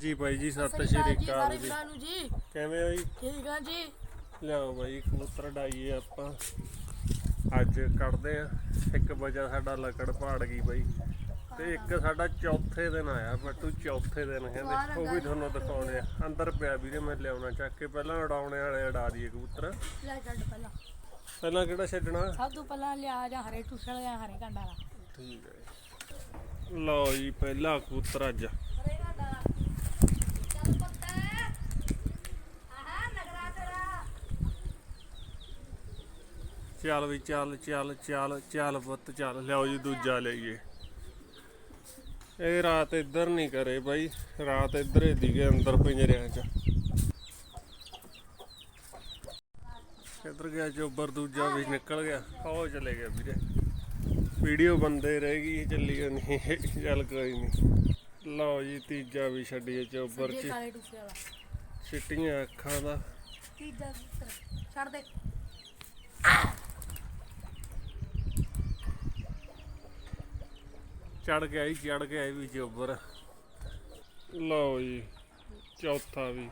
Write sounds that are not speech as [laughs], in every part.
ਜੀ ਬਾਈ ਜੀ ਸਤਿ ਸ਼੍ਰੀ ਅਕਾਲ ਜੀ। ਵੀਰਾਂ ਨੂੰ ਜੀ। ਕਿਵੇਂ ਹੋ ਜੀ? ਠੀਕ ਆ ਜੀ। ਲਿਆਓ ਬਾਈ ਕਬੂਤਰ ਡਾਈਏ ਆਪਾਂ। ਅੱਜ ਕੱਢਦੇ ਆ। ਇੱਕ ਵਜਾ ਸਾਡਾ ਲੱਕੜ ਪਾੜ ਗਈ ਬਾਈ ਤੇ ਇੱਕ ਸਾਡਾ ਚੌਥੇ ਦਿਨ ਆਇਆ ਬੱਟੂ ਚੌਥੇ ਦਿਨ ਕਹਿੰਦੇ। ਉਹ ਵੀ ਤੁਹਾਨੂੰ ਦਿਖਾਉਣੇ ਆ। ਅੰਦਰ ਪਿਆ ਵੀਰੇ ਮੈਂ ਲਿਆਉਣਾ ਚੱਕ ਕੇ। ਪਹਿਲਾਂ ਉਡਾਉਣੇ ਵਾਲੇ ਉਡਾ ਦਈਏ ਕਬੂਤਰ। ਲੈ ਛੱਡ ਪਹਿਲਾਂ। ਪਹਿਲਾਂ ਕਿਹੜਾ ਛੱਡਣਾ? ਸਭ ਤੋਂ ਪਹਿਲਾਂ ਲਿਆ ਜਾਂ ਹਰੇ ਟੁੱਸਲ ਜਾਂ ਹਰੇ ਕੰਡਾ ਵਾਲਾ। ਠੀਕ ਹੈ ਲਓ ਜੀ ਪਹਿਲਾ ਕਬੂਤਰ ਅੱਜ। ਹਰੇ ਕੰਡਾ ਚੱਲ ਪੁੱਤ ਆਹਾ ਨਗਰਾ ਤੇਰਾ ਚੱਲ ਵੀ ਚੱਲ ਚੱਲ ਚੱਲ ਚੱਲ ਪੁੱਤ ਚੱਲ। ਲਿਆਓ ਜੀ ਦੂਜਾ ਲਈਏ। ਇਹ ਰਾਤ ਇੱਧਰ ਨਹੀਂ ਕਰੇ ਬਾਈ ਰਾਤ ਇੱਧਰ ਹੀ ਦੀਗੇ ਅੰਦਰ ਪਿੰਜਰਿਆਂ 'ਚ। ਕਿੱਧਰ ਗਿਆ ਚੋਬਰ ਦੂਜਾ ਵੀ ਨਿਕਲ ਗਿਆ। ਉਹ ਚਲੇ ਗਿਆ ਵੀਰੇ। ਵੀਡੀਓ ਬੰਦੇ ਰਹਿ ਗਈ ਚੱਲੀ ਨਹੀਂ ਚੱਲ ਕੋਈ ਨਹੀਂ। ਲਓ ਜੀ ਤੀਜਾ ਵੀ ਛੱਡੀਏ ਚੋਬਰ 'ਚ। ਛਿੱਟੀਆਂ ਅੱਖਾਂ ਦਾ। ਤੀਜਾ ਛੱਡ ਦੇ। ਚੜ ਗਿਆ ਹੀ ਚੜ ਗਿਆ ਵੀ ਚੋਬਰ ਲਓ ਜੀ, ਚੌਥਾ ਵੀ।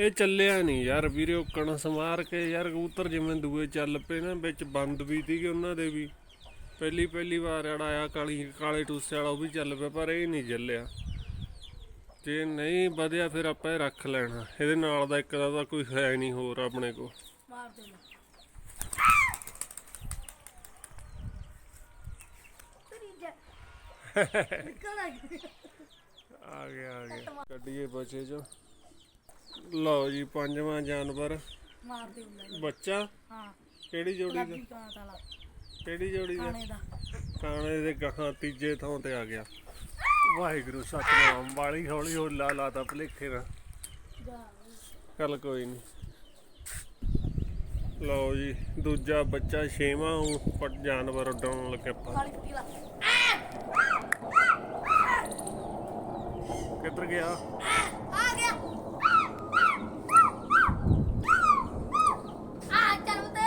ਇਹ ਚੱਲਿਆ ਨਹੀਂ ਯਾਰ ਵੀਰੇ, ਉੱਕਣ ਸਮਾਰ ਕੇ ਯਾਰ ਕਬੂਤਰ ਜਿਵੇਂ ਦੂਏ ਚੱਲ ਪਏ ਨਾ, ਵਿੱਚ ਬੰਦ ਵੀ ਸੀਗੇ ਉਹਨਾਂ ਦੇ ਵੀ। ਪਹਿਲੀ ਪਹਿਲੀ ਵਾਰ ਜਿਹੜਾ ਆਇਆ ਕਾਲੀ, ਕਾਲੇ ਟੂਸੇ ਵਾਲਾ, ਉਹ ਵੀ ਚੱਲ ਪਿਆ, ਪਰ ਇਹ ਨਹੀਂ ਚੱਲਿਆ। ਜੇ ਨਹੀਂ ਵਧਿਆ ਫਿਰ ਆਪਾਂ ਇਹ ਰੱਖ ਲੈਣਾ। ਇਹਦੇ ਨਾਲ ਦਾ ਇੱਕ ਦਾ ਤਾਂ ਕੋਈ ਹੈ ਨਹੀਂ ਹੋਰ ਆਪਣੇ ਕੋਲ ਮਾਰ ਦੇ ਲੈ ਤੀਜਾ ਨਿਕਲ ਆ ਗਿਆ ਆ ਗਿਆ। ਆ ਗਿਆ ਕੱਢੀਏ ਬਚੇ ਜੋ ਲਓ ਜੀ ਪੰਜਵਾਂ ਜਾਨਵਰ। ਮਾਰ ਦੇ ਉੱਲੇ ਬੱਚਾ? ਹਾਂ। ਕਿਹੜੀ ਜੋੜੀ ਦਾ? ਗੁਲਾਬੀ ਕਾਂਤ ਵਾਲਾ। ਕਿਹੜੀ ਜੋੜੀ ਦਾ? ਕਾਣੇ ਦਾ। ਕਾਣੇ ਦੇ ਗਾਹਾਂ ਤੀਜੇ ਥਾਂ ਤੇ ਆ ਗਿਆ। ਵਾਹਿਗੁਰੂ ਸਤਨਾਮ। ਵਾਲੀ ਹੌਲੀ ਹੌਲੀ ਲਾ ਲਾਤਾ ਭਲੇਖੇ ਨਾਲ। ਜਾ ਚੱਲ ਕੋਈ ਨਹੀਂ ਲਓ ਜੀ ਦੂਜਾ ਬੱਚਾ ਛੇਵਾਂ ਉਹ ਜਾਨਵਰ ਉਡਾਉਣ ਲੱਗੇ ਕਾਲੀ ਵਾਲਾ ਕਿੱਧਰ ਗਿਆ? ਆ ਗਿਆ। ਆ ਚੱਲ ਬਤੇ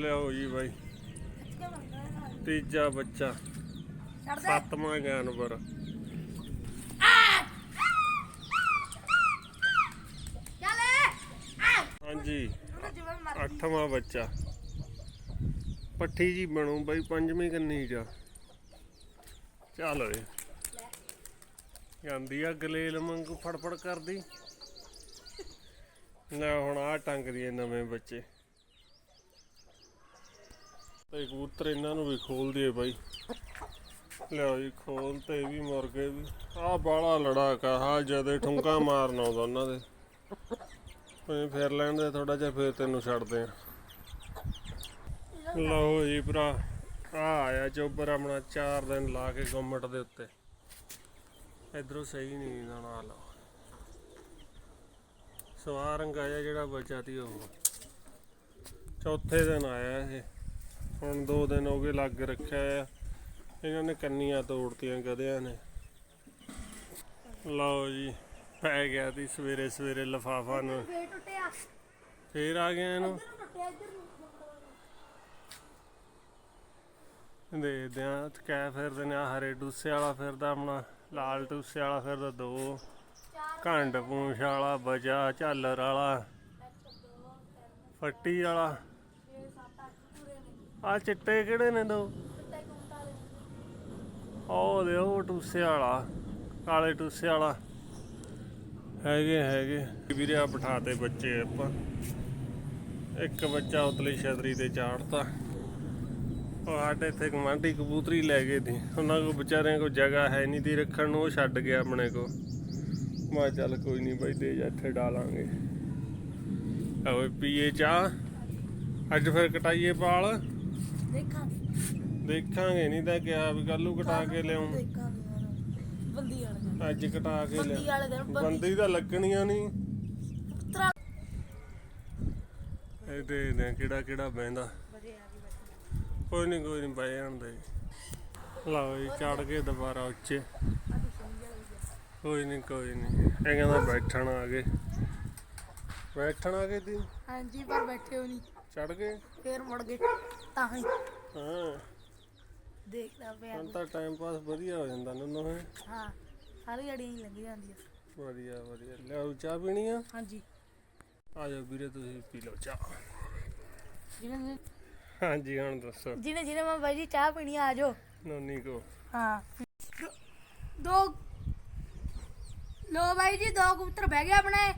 ਲਿਓ ਜੀ ਬਾਈ। ਤੀਜਾ ਬੱਚਾ। ਛੱਡ ਦੇ। ਸੱਤਵਾਂ ਜਾਨਵਰ। ਚੱਲ। ਆ। ਹਾਂਜੀ। ਅੱਠਵਾਂ ਬੱਚਾ। ਪੱਠੀ ਜੀ ਬਣੂ ਬਾਈ ਪੰਜਵੀਂ ਕੰਨੀ ਜਾ ਚੱਲ ਓਏ। ਜਾਂਦੀ ਆ ਗਲੇਲ ਵਾਂਗੂ ਫੜਫੜ ਕਰਦੀ। ਨਾ ਹੁਣ ਆ ਟੰਗਦੀ ਐ ਨਵੇਂ ਬੱਚੇ। ਤੇ ਕਬੂਤਰ ਇਹਨਾਂ ਨੂੰ ਵੀ ਖੋਲ ਦਈਏ ਬਾਈ। ਲਿਆਓ ਜੀ, ਖੋਲ ਤੇ ਇਹ ਵੀ ਮੁਰਗੇ ਵੀ। ਆ ਬਾਲਾ ਲੜਾਕਾ ਹਾਂ ਜਦੇ ਠੁੰਕਾ ਮਾਰਨ ਆਉਂਦਾ ਉਹਨਾਂ ਦੇ। ਫਿਰ ਲੈਣ ਦੇ ਥੋੜਾ ਜਿਹਾ ਫਿਰ ਤੈਨੂੰ ਛੱਡਦੇ ਆ। ਲਓ ਜੀ ਭਰਾ ਆ ਆਇਆ ਚੋਬਰ ਆਪਣਾ 4 ਦਿਨ ਲਾ ਕੇ ਗੁੰਮਟ ਦੇ ਉੱਤੇ। ਇਧਰੋਂ ਸਹੀ ਨਹੀਂ ਨਾ ਨਾਲ। ਸਵਾਰ ਰੰਗ ਆਇਆ ਜਿਹੜਾ ਬਚਾ ਤੀ ਉਹ। ਚੌਥੇ ਦਿਨ ਆਇਆ ਇਹ। ਹੁਣ 2 ਦਿਨ ਹੋ ਗਏ ਲੱਗ ਰੱਖਿਆ ਆ। ਇਹਨਾਂ ਨੇ ਕੰਨੀਆਂ ਤੋੜਤੀਆਂ ਗਧਿਆਂ ਨੇ। ਲਓ ਜੀ ਪੈ ਗਿਆ ਤੀ ਸਵੇਰੇ ਸਵੇਰੇ ਲਫਾਫਾ ਨੂੰ। ਫੇਰ ਆ ਗਿਆ ਇਹਨੂੰ ਟੁੱਟਿਆ ਇੱਧਰ ਨੂੰ ਦੇਖਦੇ ਆ ਕੈ ਫਿਰਦੇ ਨੇ, ਆਹ ਹਰੇ ਡੂਸੇ ਵਾਲਾ ਫਿਰਦਾ ਆਪਣਾ, ਲਾਲ ਟੂਸੇ ਵਾਲਾ ਫਿਰਦਾ ਦੋ। ਘੰਡ ਪੂੰਛ ਵਾਲਾ, ਬਜਾ, ਝਾਲਰ ਵਾਲਾ, ਫੱਟੀ ਵਾਲਾ। ਆ ਚਿੱਟੇ ਕਿਹੜੇ ਨੇ ਦੋ? ਉਹ ਦੇ ਉਹ ਟੂਸੇ ਵਾਲਾ, ਕਾਲੇ ਟੂਸੇ ਵਾਲਾ। ਹੈਗੇ ਹੈਗੇ। ਵੀਰੇ ਆ ਬਿਠਾਤੇ ਬੱਚੇ ਆਪਾਂ। ਇੱਕ ਬੱਚਾ ਉਤਲੀ ਛਤਰੀ ਤੇ ਚਾੜਤਾ। ਉਹ ਸਾਡੇ ਇੱਥੇ ਕਮਾਂਡੀ ਕਬੂਤਰੀ ਲੈ ਗਏ ਸੀ ਉਹਨਾਂ ਕੋ ਵਿਚਾਰਿਆਂ ਕੋ ਜਗ੍ਹਾ ਹੈ ਨਹੀਂ ਦੀ ਰੱਖਣ ਨੂੰ ਉਹ ਛੱਡ ਗਿਆ ਆਪਣੇ ਕੋ ਮੈਂ ਚੱਲ ਕੋਈ ਨਹੀਂ ਬਾਈ ਦੇ ਜਾ ਇੱਥੇ ਡਾਲਾਂਗੇ। ਓਏ ਪੀਏ ਚਾਹ। ਅੱਜ ਫਿਰ ਕਟਾਈਏ ਪਾਲ। ਦੇਖਾਂ ਦੇਖਾਂਗੇ ਨਹੀਂ ਤਾਂ ਕਿਹਾ ਵੀ ਕੱਲੂ ਕਟਾ ਕੇ ਲਿਆਉਂ। ਬੰਦੀ ਵਾਲੇ ਅੱਜ ਕਟਾ ਕੇ ਬੰਦੀ ਲਿਆ ਬੰਦੀ ਬੰਦੀ ਤਾਂ ਲੱਗਣੀਆਂ ਨਹੀਂ ਤਰਾ ਇਹ ਦੇ ਦੇ ਕਿਹੜਾ ਕਿਹੜਾ ਬੈਠੀ ਕੋਈ ਨਹੀਂ ਕੋਈ ਨਹੀਂ ਬਹਿ ਜਾਣ ਦੇ। ਲਓ ਜੀ ਚੜ ਕੇ ਦੁਬਾਰਾ ਉੱਚੇ। ਕੋਈ ਨਹੀਂ ਕੋਈ ਨਹੀਂ ਇਹ ਕਹਿੰਦਾ ਬੈਠਣ ਆ ਗਏ। ਬੈਠਣ ਆ ਗਏ ਤੀ ਹਾਂਜੀ ਪਰ ਬੈਠੇ ਹੋ ਨਹੀਂ ਚੜ ਗਏ? ਫੇਰ ਮੁੜ ਗਏ ਤਾਂ ਹੀ। ਹਾਂ। ਦੇਖਦਾ ਪਿਆ। ਹੁਣ ਤਾਂ ਟਾਈਮ ਪਾਸ ਵਧੀਆ ਹੋ ਜਾਂਦਾ ਨੰਨੋ ਹੈ ਹਾਂ ਸਾਰੀ ਹੀ ਲੱਗੀ ਜਾਂਦੀ ਆ ਵਧੀਆ ਵਧੀਆ। ਲਿਆਓ ਚਾਹ ਪੀਣੀ ਆ? ਹਾਂਜੀ। ਆ ਜਾਓ ਵੀਰੇ ਤੁਸੀਂ ਪੀ ਲਓ ਚਾਹ। ਜਿਹਨੇ ਹਾਂਜੀ ਹੁਣ ਦੱਸੋ। ਜਿਹਨੇ ਜਿਹਨੇ ਮੈਂ ਬਾਈ ਜੀ ਚਾਹ ਪੀਣੀ ਆ ਜਾਓ। ਨੋਨੀ ਕੋ। ਹਾਂ। ਦੋ ਲੋ ਬਾਈ ਜੀ ਦੋ ਕਬੂਤਰ ਬਹਿ ਗਏ ਆਪਣੇ।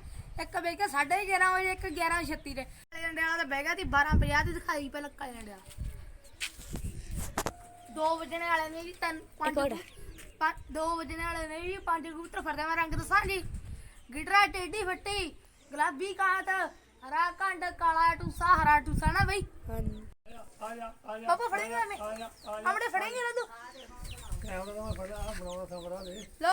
ਇੱਕ ਬਹਿ ਗਿਆ 11:30 ਵਜੇ ਇੱਕ 11:36 ਦੇ ਕਾਲੇ ਡੰਡੇ ਵਾਲਾ ਤਾਂ ਬਹਿ ਗਿਆ ਸੀ 12:50 ਦੀ ਦਿਖਾਈ ਪਹਿਲਾਂ ਕਾਲੇ ਡੰਡੇ ਵਾਲਾ। ਦੋ ਵਜਣੇ ਵਾਲੇ ਨੇ ਜੀ ਤਿੰਨ ਪੰਜ ਪੰਜ- ਦੋ ਵਜਣੇ ਵਾਲੇ ਨੇ ਜੀ ਪੰਜ ਕਬੂਤਰ ਫੜਦੇ ਮੈਂ ਰੰਗ ਦੱਸਾਂ ਜੀ। ਗਿਟਰਾ ਟੇਡੀ ਫੱਟੀ ਗੁਲਾਬੀ ਕਾਂਤ ਹਰਾ ਕੰਡ ਕਾਲਾ ਟੂਸਾ ਹਰਾ ਟੂਸਾ ਨਾ ਬਈ। ਹਾਂਜੀ। ਪਾਪਾ ਫੜੇਗਾ ਮੈਂ ਆਪਣੇ ਫੜੇਗੇ ਨਾ ਤੂੰ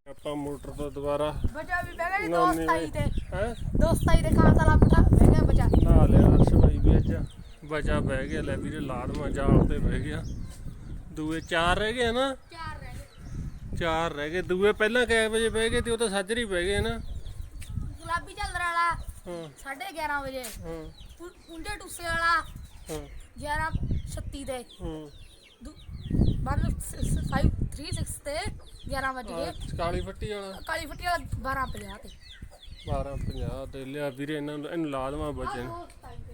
ਆਪਾਂ ਮੋਟਰ ਤੋਂ ਦੁਬਾਰਾ ਬਚਾ ਵੀ ਬਹਿ ਗਿਆ ਦੋਸਤਾਈ ਤੇ। ਹੈ? ਦੋਸਤਾਈ ਦੇ ਖਾਣ ਦਾ ਲੱਭਾ ਬਹਿ ਗਿਆ ਬਚਾ। ਲਿਆ ਹਰਸ਼ ਬਾਈ ਵੀ ਅੱਜ ਬਚਾ ਬਹਿ ਗਿਆ ਲੈ ਵੀਰੇ ਲਾਦਮਾ ਜਾਲ ਤੇ ਬਹਿ ਗਿਆ। ਦੂਏ ਚਾਰ ਰਹਿ ਗਏ ਨਾ ਚਾਰ ਰਹਿ ਗਏ। ਦੂਏ ਪਹਿਲਾਂ ਕਿੰਨੇ ਵਜੇ ਬਹਿ ਗਏ ਤੇ ਉਹ ਤਾਂ ਸੱਜਰੀ ਬਹਿ ਗਏ ਨਾ। ਗੁਲਾਬੀ ਚੱਲਣ ਵਾਲਾ ਹਾਂ। 11:30 ਵਜੇ। ਹਾਂ। ਪੁੰਡੇ ਟੁੱਸੇ ਵਾਲਾ। ਹਾਂ 11:36 ਦੇ ਹਾਂ ਬਾਅਦ 5 3 6 ਤੇ 11 ਵਜ ਗਏ ਆਹ ਕਾਲੀ ਫੱਟੀ ਵਾਲਾ ਕਾਲੀ ਫੱਟੀ ਵਾਲਾ 12:50 ਤੇ 1250 ਤੇ ਲਿਆ ਵੀਰੇ ਇਹਨਾਂ ਨੂੰ ਇਹਨੂੰ ਲਾ ਦੇਵਾਂ ਬੱਚੇ ਨੂੰ ਦੋਸਤ ਆਈ ਤੇ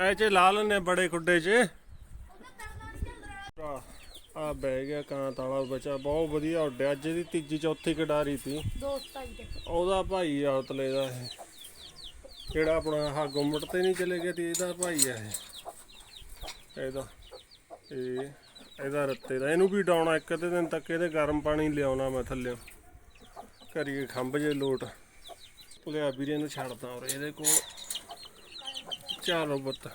ਐ ਚ ਲਾ ਲੈਣੇ ਬੜੇ ਖੁੱਡੇ ਚ ਆ ਬਹਿ ਗਿਆ ਕਾਂ ਤਾਲਾ ਬੱਚਾ ਬਹੁਤ ਵਧੀਆ ਉੱਡਿਆ ਅੱਜ ਦੀ ਤੀਜੀ ਚੌਥੀ ਕਡਾਰੀ ਸੀ ਦੋਸਤ ਆਈ ਤੇ ਉਹਦਾ ਭਾਈ ਆ ਉਤਲੇ ਦਾ ਇਹ ਜਿਹੜਾ ਆਪਣਾ ਆਹ ਗੁੰਮਟ ਤੇ ਨਹੀਂ ਚਲੇ ਗਿਆ ਤੇ ਇਹਦਾ ਭਾਈ ਆ ਇਹ। ਇਹਦਾ ਇਹ, ਇਹਦਾ ਰੱਤੇ ਦਾ। ਇਹਨੂੰ ਵੀ ਡਾਉਣਾ ਇੱਕ ਅੱਧੇ ਦਿਨ ਤੱਕ, ਇਹਦੇ ਗਰਮ ਪਾਣੀ ਲਿਆਉਣਾ ਮੈਂ ਥੱਲੇ ਕਰੀਏ ਖੰਭ ਜੇ ਲੋਟ। ਲਿਆ ਵੀਰੇ ਨੂੰ ਛੱਡਦਾ ਔਰ ਇਹਦੇ ਕੋਲ। ਚਲੋ ਬੱਤ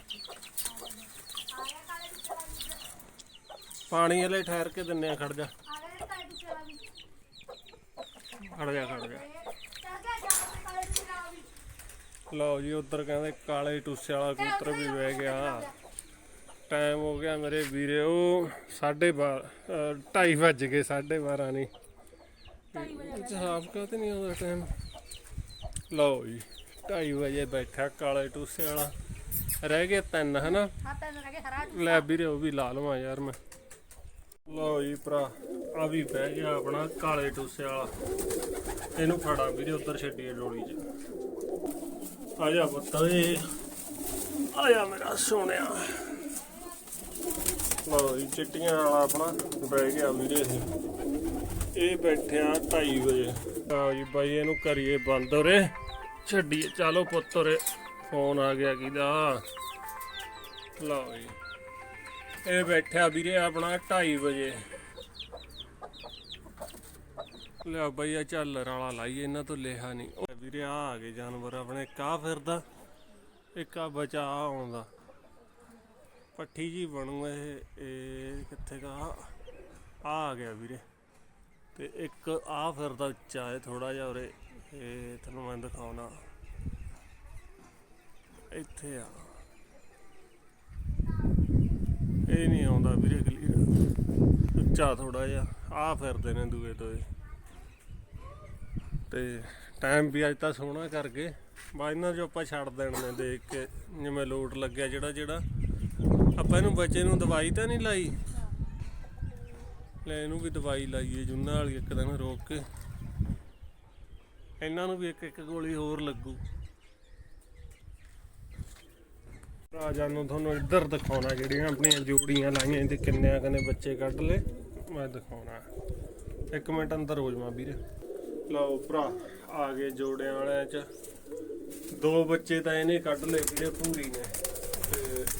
ਪਾਣੀ ਹਲੇ ਠਹਿਰ ਕੇ ਦਿੰਨੇ ਆ, ਖੜ ਜਾ। ਖੜ ਜਾ ਖੜ ਜਾ ਚੱਲ ਗਿਆ ਜਾ ਕੇ ਕਾਲੇ ਟੁੱਸੇ ਵਾਲਾ ਵੀ ਲਓ ਜੀ ਉਧਰ ਕਹਿੰਦੇ ਕਾਲੇ ਟੂਸੇ ਵਾਲਾ ਕਬੂਤਰ ਵੀ ਬਹਿ ਗਿਆ। ਟਾਈਮ ਹੋ ਗਿਆ ਮੇਰੇ ਵੀਰੇ ਉਹ 12:30 ਢਾਈ ਵੱਜ ਗਏ 12:30 ਨਹੀਂ ਇਹ ਸਾਫ਼ ਕਾ ਤੇ ਨਹੀਂ ਆਉਂਦਾ ਟਾਈਮ ਲਓ ਜੀ 2:30 ਵਜੇ ਬੈਠਾ ਕਾਲੇ ਟੂਸੇ ਵਾਲਾ। ਰਹਿ ਗਏ ਤਿੰਨ ਹਨਾ? ਹਾਂ ਤਾਂ ਰਹਿ ਗਏ ਹਰਾ ਟੁੱਸਾ। ਲੈ ਵੀਰੇ ਉਹ ਵੀ ਲਾ ਲਵਾਂ ਯਾਰ ਮੈਂ। ਲਓ ਜੀ ਭਰਾ ਆ ਵੀ ਬਹਿ ਗਿਆ ਆਪਣਾ ਕਾਲੇ ਟੂਸੇ ਵਾਲਾ। ਇਹਨੂੰ ਫੜਾ ਵੀਰੇ ਉੱਧਰ ਛੱਡੀਏ ਡੋਲੀ 'ਚ। ਆ ਜਾ ਪੁੱਤ ਏ ਆ ਜਾ ਮੇਰਾ ਸੋਹਣਿਆ। ਲਓ ਜੀ, ਚਿੱਟੀਆਂ ਵਾਲਾ ਆਪਣਾ ਬਹਿ ਗਿਆ ਵੀਰੇ ਇਹ। ਇਹ ਬੈਠਿਆ 2:30 ਵਜੇ। ਆ ਜੀ ਬਾਈ, ਇਹਨੂੰ ਕਰੀਏ ਬੰਦ ਉਰੇ। ਛੱਡੀਏ, ਚਲੋ ਪੁੱਤ ਉਰੇ। ਫੋਨ ਆ ਗਿਆ ਕਿਹਦਾ? ਲਓ ਜੀ। ਇਹ ਬੈਠਿਆ ਵੀਰੇ ਆਪਣਾ 2:30 ਵਜੇ। ਲਿਆ ਬਈ ਆ ਝੱਲਰ ਵਾਲਾ ਲਾਈਏ, ਇਹਨਾਂ ਤੋਂ ਲਿਆ ਨਹੀਂ। ਵੀਰੇ ਆ ਆ ਗਏ ਜਾਨਵਰ ਆਪਣੇ ਕਾ ਫਿਰਦਾ? ਇੱਕ ਆ ਬਚਾ ਆਹ ਆਉਂਦਾ। ਪੱਠੀ ਜੀ ਬਣੂ ਇਹ ਇਹ ਕਿੱਥੇ ਦਾ ਆ ਆ ਗਿਆ ਵੀਰੇ। ਤੇ ਇੱਕ ਆ ਫਿਰਦਾ ਉੱਚਾ ਹੈ ਥੋੜਾ ਜਿਹਾ ਉਰੇ। ਇਹ ਤੁਹਾਨੂੰ ਮੈਂ ਦਿਖਾਉਣਾ। ਇੱਥੇ ਆ। ਇਹ ਨਹੀਂ ਆਉਂਦਾ ਵੀਰੇ ਕਲੀਅਰ ਉੱਚਾ ਥੋੜਾ ਜਿਹਾ। ਆ ਫਿਰਦੇ ਨੇ ਦੂਏ ਦੋਏ ਤੇ ਟਾਈਮ ਵੀ ਅੱਜ ਤਾਂ ਸੋਹਣਾ ਕਰਕੇ ਗਏ ਬਾ ਇਹਨਾਂ ਜੋ ਆਪਾਂ ਛੱਡ ਦੇਣ ਨੇ ਦੇਖ ਕੇ, ਜਿਵੇਂ ਲੋਟ ਲੱਗਿਆ ਜਿਹੜਾ ਜਿਹੜਾ। ਆਪਾਂ ਇਹਨੂੰ ਬੱਚੇ ਨੂੰ ਦਵਾਈ ਤਾਂ ਨਹੀਂ ਲਾਈ? ਲੈ ਇਹਨੂੰ ਵੀ ਦਵਾਈ ਲਾਈਏ, ਜੁੰਨਾ ਵਾਲੀ ਇੱਕ ਦਿਨ ਰੋਕ ਕੇ। ਇਹਨਾਂ ਨੂੰ ਵੀ ਇੱਕ ਇੱਕ ਗੋਲੀ ਹੋਰ ਲੱਗੂ। ਰਾਜਾ ਨੂੰ ਤੁਹਾਨੂੰ ਇੱਧਰ ਦਿਖਾਉਣਾ, ਜਿਹੜੀਆਂ ਆਪਣੀਆਂ ਜੋੜੀਆਂ ਲਾਈਆਂ, ਇਹਦੇ ਕਿੰਨਿਆਂ ਕਨੇ ਬੱਚੇ ਕੱਢ ਲਏ। ਮੈਂ ਦਿਖਾਉਣਾ। ਇੱਕ ਮਿੰਟ ਅੰਦਰ ਹੋ ਜਾਵਾਂ ਵੀਰੇ। ਲਓ ਭਰਾ, ਆ ਗਏ ਜੋੜਿਆਂ ਵਾਲਿਆਂ ਚ। ਦੋ ਬੱਚੇ ਤਾਂ ਇਹਨੇ ਕੱਢ ਲਏ ਵੀਰੇ ਭੂਰੀ ਨੇ।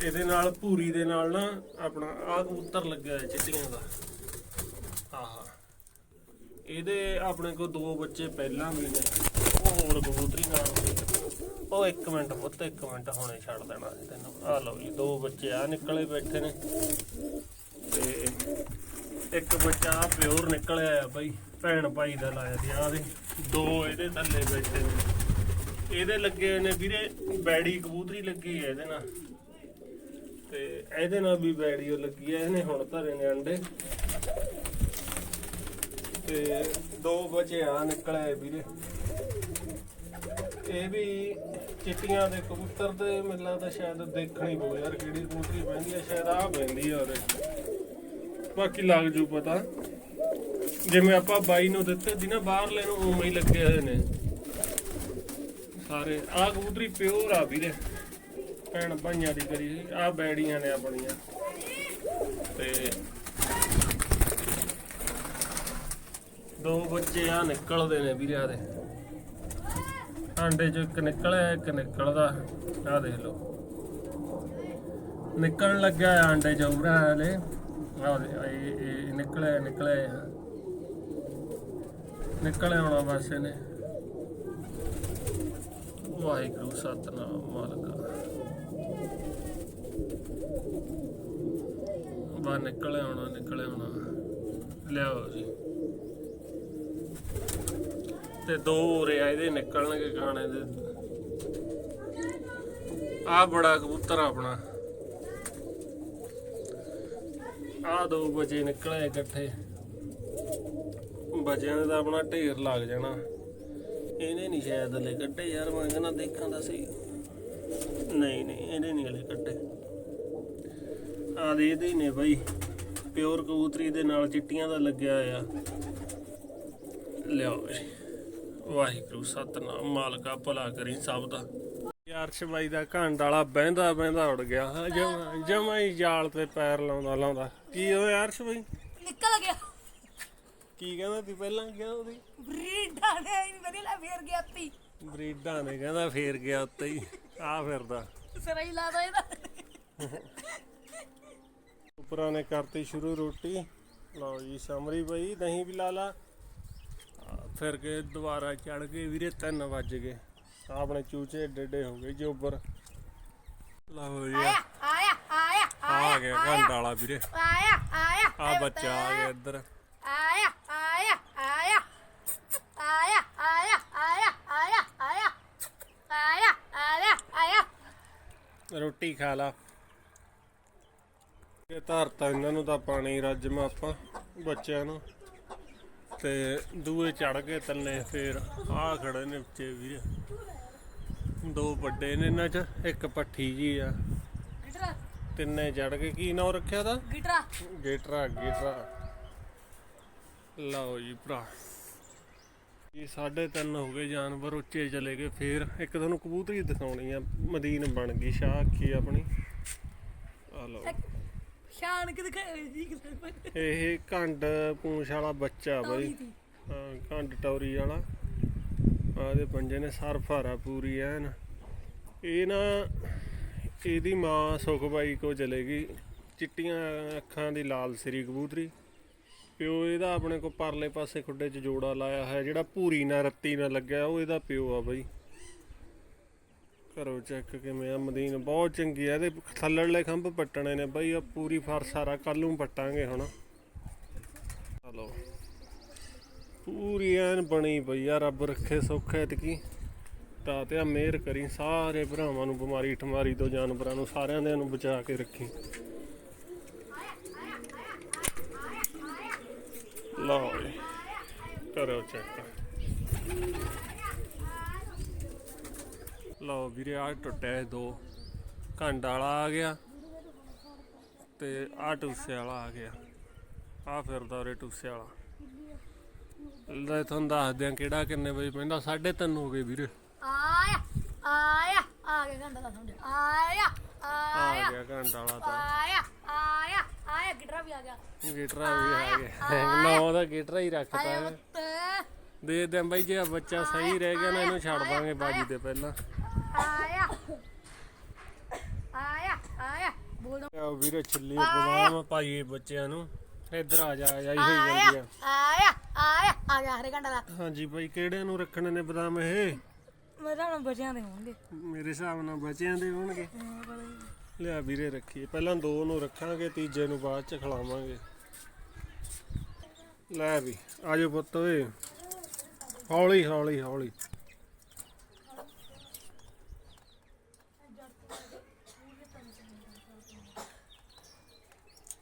ਇਹਦੇ ਨਾਲ, ਭੂਰੀ ਦੇ ਨਾਲ ਨਾ ਆਪਣਾ ਆਹ ਕਬੂਤਰ ਲੱਗਿਆ ਚਿੱਟੀਆਂ ਦਾ। ਆਹਾ। ਇਹਦੇ ਆਪਣੇ ਕੋਲ ਦੋ ਬੱਚੇ ਪਹਿਲਾਂ ਵੀ ਨੇ। ਉਹ ਹੋਰ ਕਬੂਤਰੀ ਨਾਲ ਉਹ ਇੱਕ ਮਿੰਟ ਪੁੱਤ, ਇੱਕ ਮਿੰਟ, ਹੁਣੇ ਛੱਡ ਦੇਣਾ ਤੈਨੂੰ। ਆ ਲਓ ਜੀ, ਦੋ ਬੱਚੇ ਆ ਨਿਕਲੇ ਬੈਠੇ ਨੇ। ਤੇ ਇੱਕ ਬੱਚਾ ਪਿਓਰ ਨਿਕਲਿਆ ਆ ਬਾਈ। ਭੈਣ ਭਾਈ ਦਾ ਲਾਇਆ ਸੀ ਆ ਦੇ ਦੋ ਇਹਦੇ ਥੱਲੇ ਬੈਠੇ ਨੇ। ਇਹਦੇ ਲੱਗੇ ਹੋਏ ਨੇ ਵੀਰੇ, ਬੈੜੀ ਕਬੂਤਰੀ ਲੱਗੀ ਹੈ ਇਹਦੇ ਨਾਲ। ਤੇ ਇਹਦੇ ਨਾਲ ਵੀ ਬੈੜੀ ਉਹ ਲੱਗੀ ਹੈ, ਇਹਨੇ ਹੁਣ ਧਰੇ ਨੇ ਅੰਡੇ। ਤੇ ਦੋ ਬਚੇ ਆ, ਨਿਕਲੇ ਵੀਰੇ। ਇਹ ਵੀ ਚਿੱਟੀਆਂ ਦੇ ਕਬੂਤਰ ਤੇ ਮੈਨੂੰ ਲੱਗਦਾ ਸ਼ਾਇਦ ਦੇਖਣੀ ਪਊ ਯਾਰ ਕਿਹੜੀ ਕਬੂਤਰੀ ਪੈਂਦੀ ਆ, ਸ਼ਾਇਦ ਆ ਪੈਂਦੀ ਆ ਉਹਦੇ। ਬਾਕੀ ਲੱਗ ਜੂ ਪਤਾ। ਜਿਵੇਂ ਆਪਾਂ ਬਾਈ ਨੂੰ ਦਿੱਤੇ ਸੀ ਨਾ, ਬਾਹਰਲੇ ਨੂੰ ਉਵੇਂ ਹੀ ਲੱਗੇ ਹੋਏ ਨੇ। ਸਾਰੇ ਆ ਕਬੂਤਰੀ ਪਿਓਰ ਆ ਵੀਰੇ। ਭੈਣ ਭਾਈਆਂ ਦੀ ਕਰੀ ਆ ਬੈੜੀਆਂ ਨੇ ਆਪਣੀਆਂ। ਤੇ ਦੋ ਬੱਚੇ ਆ, ਨਿਕਲਦੇ ਨੇ ਵੀਰੇ ਆ ਦੇ। ਆਂਡੇ ਚੋਂ ਇੱਕ ਨਿਕਲਿਆ, ਇੱਕ ਨਿਕਲਦਾ। ਆ ਦੇਖ ਲਓ। ਨਿਕਲਣ ਲੱਗਿਆ ਆਂਡੇ ਜੌਰਾ ਹਲੇ ਆ ਦੇ, ਇਹ ਨਿਕਲਿਆ ਨਿਕਲਿਆ ਨਿਕਲਿਆ ਆਉਣਾ ਬਸ ਇਹਨੇ। ਵਾਹਿਗੁਰੂ, ਸਤਨਾਮ, ਮਾਲਕਾ। ਬਾ ਨਿਕਲਿਆ ਆਉਣਾ ਨਿਕਲਿਆ ਆਉਣਾ। ਲਿਆਓ ਜੀ। ਤੇ ਦੋ ਉਰੇ ਆ, ਇਹਦੇ ਨਿਕਲਣਗੇ ਖਾਣੇ ਦੇ। ਆ ਬੜਾ ਕਬੂਤਰ ਆਪਣਾ। ਆ ਦੋ ਬਚੇ ਨਿਕਲੇ ਇਕੱਠੇ। ਬਚਿਆਂ ਦਾ ਆਪਣਾ ਢੇਰ ਲੱਗ ਜਾਣਾ। ਇਹਨੇ ਨਹੀਂ ਸ਼ਾਇਦ ਹਲੇ ਕੱਢੇ ਯਾਰ, ਮੈਂ ਕਹਿੰਦਾ ਦੇਖਾਂ ਤਾਂ ਸਹੀ। ਨਹੀਂ ਨਹੀਂ, ਇਹਨੇ ਨਹੀਂ ਹਲੇ ਕੱਢੇ। ਆ ਦੇ ਇਹਦੇ ਹੀ ਨੇ ਬਾਈ। ਪਿਓਰ ਕਬੂਤਰੀ ਦੇ ਨਾਲ ਚਿੱਟੀਆਂ ਦਾ ਲੱਗਿਆ ਆ ਲਿਆਓ ਬਈ ਵਾਹਿਗੁਰੂ, ਸਤਨਾਮ। ਮਾਲਕਾ ਭਲਾ ਕਰੀ ਸਭ ਦਾ। ਯਾਰਸ਼ ਬਾਈ ਦਾ ਘੰਡ ਵਾਲਾ ਬਹਿੰਦਾ ਬਹਿੰਦਾ ਉੜ ਗਿਆ। ਜਮਾ ਜਮਾ ਹੀ ਜਾਲ ਤੇ ਪੈਰ ਲਾਉਂਦਾ ਲਾਉਂਦਾ। ਕੀ ਹੋਇਆ ਅਰਸ਼ ਬਾਈ ਨਿਕਲ ਗਿਆ। ਕੀ ਕਹਿੰਦਾ ਤੀ ਪਹਿਲਾਂ ਗਿਆ ਉਹਦੀ ਬਰੀਡਾਂ ਨੇ ਇਨ ਵਧੀਆ ਫੇਰ ਗਿਆ ਤੀ ਬਰੀਡਾਂ ਨੇ ਕਹਿੰਦਾ ਫੇਰ ਗਿਆ ਉੱਤੇ ਹੀ। ਆ ਫਿਰਦਾ। ਸਿਰਾ ਹੀ ਲਾ ਦੋ ਇਹਦਾ। ਉੱਪਰਾਂ ਨੇ ਕਰਤੀ ਸ਼ੁਰੂ ਰੋਟੀ। ਲਓ ਜੀ ਸਮਰੀ ਬਈ ਦਹੀਂ ਵੀ ਲਾ ਲਾ। ਆ, ਫਿਰ ਕੇ ਦੁਬਾਰਾ ਚੜ ਗਏ ਵੀਰੇ 3 ਵੱਜ ਗਏ। ਆਪਣੇ ਚੂਚੇ ਏਡੇ ਹੋ ਗਏ ਜੋਬਰ ਲਓ ਜੀ ਆਇਆ ਆਇਆ ਆਇਆ ਆ ਗਿਆ ਘੰਟਾ ਵਾਲਾ ਵੀਰੇ। ਆਇਆ ਆਇਆ ਆ ਬੱਚਾ ਆ ਗਿਆ ਇੱਧਰ। ਆਇਆ ਆਇਆ ਆਇਆ ਆਇਆ ਆਇਆ ਆਇਆ ਆਇਆ ਆਇਆ। ਆਇਆ ਆਇਆ ਆਇਆ। ਰੋਟੀ ਖਾ ਲਾ। ਇਹ ਧਰਤਾ ਇਹਨਾਂ ਨੂੰ ਤਾਂ ਪਾਣੀ ਰੱਜਮਾ ਆਪਾਂ ਬੱਚਿਆਂ ਨੂੰ। ਤੇ ਦੂਏ ਚੜ ਕੇ ਤੰਨੇ ਫੇਰ ਆ ਖੜੇ ਨੇ ਉੱਚੇ ਵੀਰ। ਦੋ ਵੱਡੇ ਨੇ ਇਹਨਾਂ 'ਚ ਇੱਕ ਪੱਠੀ ਜੀ ਆ। ਗਿਟਰਾ। ਤਿੰਨੇ ਚੜ ਕੇ ਕੀ ਨਾਂ ਰੱਖਿਆ ਦਾ? ਗਿਟਰਾ। ਗੇਟਰਾ ਗੇਟਰਾ। ਲਓ ਜੀ ਭਰਾ। ਇਹ ਸਾਢੇ ਤਿੰਨ ਹੋ ਗਏ ਜਾਨਵਰ ਉੱਚੇ ਚਲੇ ਗਏ। ਫੇਰ ਇੱਕ ਤੁਹਾਨੂੰ ਕਬੂਤਰੀ ਦਿਖਾਉਣੀ ਆ ਮਦੀਨ ਬਣ ਗਈ ਸ਼ਾਹ ਅੱਖੀ ਆਪਣੀ। ਆ ਲਓ। ਸ਼ਾਨ ਕਿ ਦਿਖਾਈ ਜੀ ਇਹ ਘੰਡ ਪੂੰਛ ਵਾਲਾ ਬੱਚਾ ਬਈ। ਹਾਂ ਘੰਡ ਟੌਰੀ ਵਾਲਾ। ਆ ਦੇ ਪੰਜੇ ਨੇ ਸਰਫਾਰਾ ਪੂਰੀ ਐਨ। ਇਹ ਨਾ ਇਹਦੀ ਮਾਂ ਸੁਖਬਾਈ ਕੋ ਚਲੇ ਗਈ। ਚਿੱਟੀਆਂ ਅੱਖਾਂ ਦੀ ਲਾਲ ਸਰੀ ਕਬੂਤਰੀ। ਪਿਓ ਇਹਦਾ ਆਪਣੇ ਕੋ ਪਰਲੇ ਪਾਸੇ ਖੁੱਡੇ 'ਚ ਜੋੜਾ ਲਾਇਆ ਹੈ ਜਿਹੜਾ ਭੂਰੀ ਨਾਲ, ਰੱਤੀ ਨਾਲ ਲੱਗਿਆ, ਉਹ ਇਹਦਾ ਪਿਓ ਆ ਬਈ। ਕਰੋ ਚੈੱਕ ਕਿਵੇਂ ਆ ਮਦੀਨ ਬਹੁਤ ਚੰਗੀ ਆ, ਇਹਦੇ ਥੱਲੜਲੇ ਖੰਭ ਪੱਟਣੇ ਨੇ ਬਈ ਆ ਪੂਰੀ ਫਰਸਾਰਾ ਕੱਲ ਨੂੰ ਪੱਟਾਂਗੇ ਹੁਣ। ਹਲੋ ਪੂਰੀ ਐਨ ਬਣੀ ਬਈ ਆ, ਰੱਬ ਰੱਖੇ ਸੁੱਖ ਐਤਕੀ। ਤਾਂ ਤੇ ਆ ਮਿਹਰ ਕਰੀ, ਸਾਰੇ ਭਰਾਵਾਂ ਨੂੰ ਬਿਮਾਰੀ ਠਮਾਰੀ ਤੋਂ, ਜਾਨਵਰਾਂ ਨੂੰ, ਸਾਰਿਆਂ ਦੇ ਨੂੰ ਬਚਾ ਕੇ ਰੱਖੀ। ਲਓ ਜੀ। ਕਰੋ ਚੈੱਕ ਲਓ ਵੀਰੇ ਆ ਟੁੱਟਿਆ ਦੋ। ਘੰਡ ਵਾਲਾ ਆ ਗਿਆ ਤੇ ਆ ਟੂਸੇ ਵਾਲਾ ਆ ਗਿਆ। ਆ ਫਿਰਦਾ ਉਰੇ ਟੂਸੇ ਵਾਲਾ। ਲੈ ਤੁਹਾਨੂੰ ਦੱਸਦੇ ਆ ਕਿਹੜਾ ਕਿੰਨੇ ਵਜੇ ਪੈਂਦਾ। 3:30 ਹੋ ਗਏ ਵੀਰੇ। ਆਇਆ ਆਇਆ, ਆ ਗਿਆ ਘੰਟਾ ਦਾ ਸਮਝ ਆਇਆ। ਆ ਆਇਆ ਗਿਆ ਘੰਟ ਵਾਲਾ ਤਾਂ। ਆਇਆ ਆਇਆ ਆਇਆ ਗਿਟਰਾ ਵੀ ਆ ਗਿਆ। ਗੇਟਰਾ ਵੀ ਆ ਗਿਆ ਨੌ ਦਾ ਗੇਟਰਾ ਹੀ ਰੱਖਤਾ ਆਇਆ ਹੈ। ਪੁੱਤ। ਦੇ ਦੇ ਬਾਈ ਜੇ ਆਹ ਬੱਚਾ ਸਹੀ ਰਹਿ ਗਿਆ ਨਾ ਇਹਨੂੰ ਛੱਡ ਦਾਂਗੇ ਬਾਜੀ ਦੇ ਪਹਿਲਾਂ। ਆਇਆ। ਆਇਆ ਆਇਆ। ਬੋਲ ਦੋ। ਆ ਵੀਰੇ ਛਿੱਲੀ ਬਦਾਮ ਪਾਈਏ ਬੱਚਿਆਂ ਨੂੰ। ਇੱਧਰ ਆ ਜਾ ਆਈ ਹੋਈ ਜਾਂਦੀ ਆਇਆ ਆ। ਆਇਆ ਆਇਆ। ਆ ਗਿਆ ਹਰੇ ਘੰਟਾ ਦਾ। ਹਾਂਜੀ ਬਾਈ ਕਿਹੜਿਆਂ ਨੂੰ ਰੱਖਣੇ ਨੇ ਬਦਾਮ ਇਹ? ਮੇਰਾ ਨਾਮ ਬਚਿਆਂ ਦੇ ਹੋਣਗੇ। ਮੇਰੇ ਹਿਸਾਬ ਨਾਲ ਬੱਚਿਆਂ ਦੇ ਹੋਣਗੇ। ਲਿਆ ਵੀਰੇ ਰੱਖੀਏ। ਪਹਿਲਾਂ ਦੋ ਨੂੰ ਰੱਖਾਂਗੇ ਤੀਜੇ ਨੂੰ ਬਾਅਦ ਚ ਖਿਲਾਵਾਂਗੇ। ਲੈ ਵੀ ਆਜੋ ਪੁੱਤ ਓਏ। ਹੌਲੀ ਹੌਲੀ ਹੌਲੀ।